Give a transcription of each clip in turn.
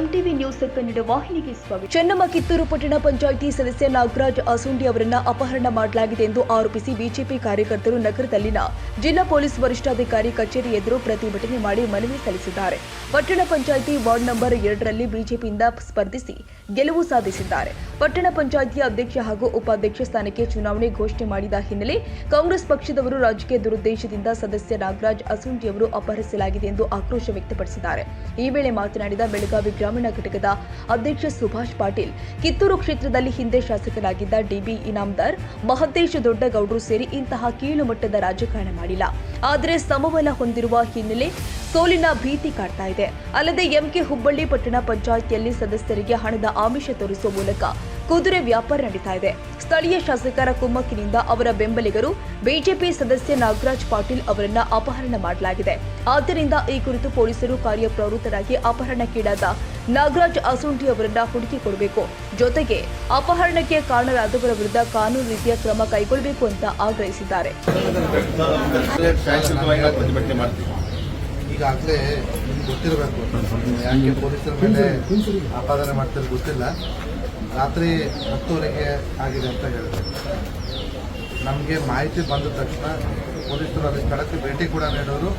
News Kannada ವಾಹಿನಿಗೆ ಸ್ವಾಗತ. ಚೆನ್ನಮ್ಮ ಕಿತ್ತೂರು ಪಟ್ಟಣ ಪಂಚಾಯಿತಿ ಸದಸ್ಯ ನಾಗರಾಜ್ ಅಸುಂಡಿ ಅವರನ್ನ ಅಪಹರಣ ಮಾಡಲಾಗಿದೆ ಎಂದು ಆರೋಪಿಸಿ ಬಿಜೆಪಿ ಕಾರ್ಯಕರ್ತರು ನಗರದಲ್ಲಿನ ಜಿಲ್ಲಾ ಪೊಲೀಸ್ ವರಿಷ್ಠಾಧಿಕಾರಿ ಕಚೇರಿ ಎದುರು ಪ್ರತಿಭಟನೆ ಮಾಡಿ ಮನವಿ ಸಲ್ಲಿಸಿದ್ದಾರೆ. ಪಟ್ಟಣ ಪಂಚಾಯಿತಿ ವಾರ್ಡ್ ನಂಬರ್ ಎರಡರಲ್ಲಿ ಬಿಜೆಪಿಯಿಂದ ಸ್ಪರ್ಧಿಸಿ ಗೆಲುವು ಸಾಧಿಸಿದ್ದಾರೆ. ಪಟ್ಟಣ ಪಂಚಾಯಿತಿಯ ಅಧ್ಯಕ್ಷ ಹಾಗೂ ಉಪಾಧ್ಯಕ್ಷ ಸ್ಥಾನಕ್ಕೆ ಚುನಾವಣೆ ಘೋಷಣೆ ಮಾಡಿದ ಹಿನ್ನೆಲೆ ಕಾಂಗ್ರೆಸ್ ಪಕ್ಷದವರು ರಾಜಕೀಯ ದುರುದ್ದೇಶದಿಂದ ಸದಸ್ಯ ನಾಗರಾಜ್ ಅಸುಂಡಿ ಅವರು ಅಪಹರಿಸಲಾಗಿದೆ ಎಂದು ಆಕ್ರೋಶ ವ್ಯಕ್ತಪಡಿಸಿದ್ದಾರೆ. ಈ ವೇಳೆ ಮಾತನಾಡಿದ ಬೆಳಗಾವಿ ಗ್ರಾಮೀಣ ಘಟಕದ ಅಧ್ಯಕ್ಷ ಸುಭಾಷ್ ಪಾಟೀಲ್ ಕಿತ್ತೂರು ಕ್ಷೇತ್ರದಲ್ಲಿ ಹಿಂದೆ ಶಾಸಕರಾಗಿದ್ದ ಡಿಬಿ ಇನಾಮ್ದಾರ್, ಮಹದೇಶ್ ದೊಡ್ಡಗೌಡರು ಸೇರಿ ಇಂತಹ ಕೀಳು ಮಟ್ಟದ ರಾಜಕಾರಣ ಮಾಡಿಲ್ಲ. ಆದರೆ ಸಮಬಲ ಹೊಂದಿರುವ ಹಿನ್ನೆಲೆ ಸೋಲಿನ ಭೀತಿ ಕಾಡ್ತಾ ಇದೆ. ಅಲ್ಲದೆ ಎಂಕೆ ಹುಬ್ಬಳ್ಳಿ ಪಟ್ಟಣ ಪಂಚಾಯಿತಿಯಲ್ಲಿ ಸದಸ್ಯರಿಗೆ ಹಣದ ಆಮಿಷ ತೋರಿಸುವ ಮೂಲಕ ಕುದುರೆ ವ್ಯಾಪಾರ ನಡೀತಾ ಇದೆ. ಸ್ಥಳೀಯ ಶಾಸಕರ ಕುಮ್ಮಕ್ಕಿನಿಂದ ಅವರ ಬೆಂಬಲಿಗರು ಬಿಜೆಪಿ ಸದಸ್ಯ ನಾಗರಾಜ್ ಪಾಟೀಲ್ ಅವರನ್ನ ಅಪಹರಣ ಮಾಡಲಾಗಿದೆ. ಆದ್ದರಿಂದ ಈ ಕುರಿತು ಪೊಲೀಸರು ಕಾರ್ಯಪ್ರವೃತ್ತರಾಗಿ ಅಪಹರಣಕ್ಕೀಡಾದ ನಾಗರಾಜ್ ಅಸುಂಠಿ ಅವರನ್ನ ಹುಡುಕಿಕೊಡಬೇಕು ಜೊತೆಗೆ ಅಪಹರಣಕ್ಕೆ ಕಾರಣರಾದವರ ವಿರುದ್ಧ ಕಾನೂನು ರೀತಿಯ ಕ್ರಮ ಕೈಗೊಳ್ಳಬೇಕು ಅಂತ ಆಗ್ರಹಿಸಿದ್ದಾರೆ. ಈಗಾಗಲೇ ಗೊತ್ತಿರಬೇಕು. ಯಾಕೆ ಪೊಲೀಸರ ಮೇಲೆ ಆಪಾದನೆ ಮಾಡ್ತಾರೆ ಗೊತ್ತಿಲ್ಲ. ರಾತ್ರಿ ಹತ್ತುವರೆಗೆ ಆಗಿದೆ ಅಂತ ಹೇಳಿದೆ ನಮಗೆ ಮಾಹಿತಿ ಬಂದ ತಕ್ಷಣ ಪೊಲೀಸರು ಅಲ್ಲಿ ಸ್ಥಳಕ್ಕೆ ಭೇಟಿ ಕೂಡ ನೀಡೋರು.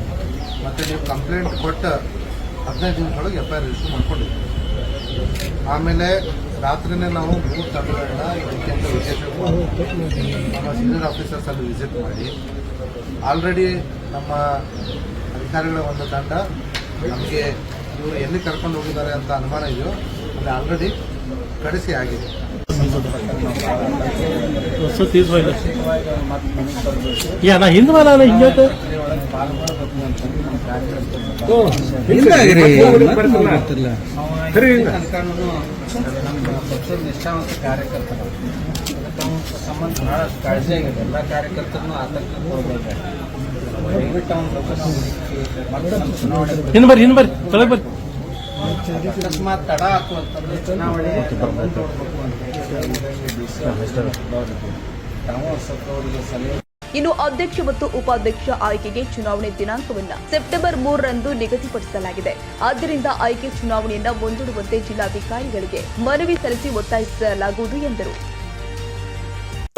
ಮತ್ತು ನೀವು ಕಂಪ್ಲೇಂಟ್ ಕೊಟ್ಟ ಹದಿನೈದು ದಿನದೊಳಗೆ ಎಫ್ ಐ ಆರ್ ರಿಜಿಸ್ಟರ್ ಮಾಡ್ಕೊಂಡಿದ್ದೀವಿ ಆಮೇಲೆ ರಾತ್ರಿನೇ ನಾವು ಮೂರು ತಂಡಗಳನ್ನ ಇದಕ್ಕೆ ಅಂತ ನಮ್ಮ ಸೀನಿಯರ್ ಆಫೀಸರ್ಸ್ ಅಲ್ಲಿ ವಿಸಿಟ್ ಮಾಡಿ ಆಲ್ರೆಡಿ ನಮ್ಮ ಅಧಿಕಾರಿಗಳ ಒಂದು ತಂಡ ನಮಗೆ ಇವರು ಎಲ್ಲಿ ಕರ್ಕೊಂಡು ಹೋಗಿದ್ದಾರೆ ಅಂತ ಅನುಮಾನ ಇದೆಯೋ ಅದು ಆಲ್ರೆಡಿ ಕಡಿಸಿ ಆಗಿದೆ. ತೀಸ್ ಹೋಯ್ತು ಯಾ ನಾ ಹಿಂದೆ ಮಾಡ ಹಿಂಗೆ ನಿಷ್ಠಾವಂತ ಕಾರ್ಯಕರ್ತರು ಸಂಬಂಧ ಬಹಳಷ್ಟು ಕಾಳಜಿ ಆಗಿದೆ ಎಲ್ಲ ಕಾರ್ಯಕರ್ತರನ್ನು ಆತಂಕ ದಯವಿಟ್ಟು ಅವ್ನ ಚುನಾವಣೆ ಬರ್ರಿ ಹಿಂದೆ ಬರ್ರಿ ಕೆಳಗೆ ಬರ್ರಿ ಅಕಸ್ಮಾತ್ ತಡ ಇನ್ನು ಅಧ್ಯಕ್ಷ ಮತ್ತು ಉಪಾಧ್ಯಕ್ಷ ಆಯ್ಕೆಗೆ ಚುನಾವಣೆ ದಿನಾಂಕವನ್ನು ಸೆಪ್ಟೆಂಬರ್ ಮೂರರಂದು ನಿಗದಿಪಡಿಸಲಾಗಿದೆ. ಆದ್ದರಿಂದ ಆಯ್ಕೆ ಚುನಾವಣೆಯನ್ನು ಮುಂದೂಡುವಂತೆ ಜಿಲ್ಲಾಧಿಕಾರಿಗಳಿಗೆ ಮನವಿ ಸಲ್ಲಿಸಿ ಒತ್ತಾಯಿಸಲಾಗುವುದು ಎಂದರು.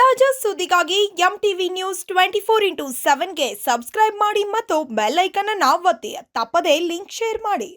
ತಾಜಾ ಸುದ್ದಿಗಾಗಿ M TV news twenty four into ಸೆವೆನ್ಗೆ subscribe ಮಾಡಿ ಮತ್ತು ಬೆಲ್ ಅನ್ನು ಒತ್ತಿ. ತಪ್ಪದೇ ಲಿಂಕ್ ಶೇರ್ ಮಾಡಿ.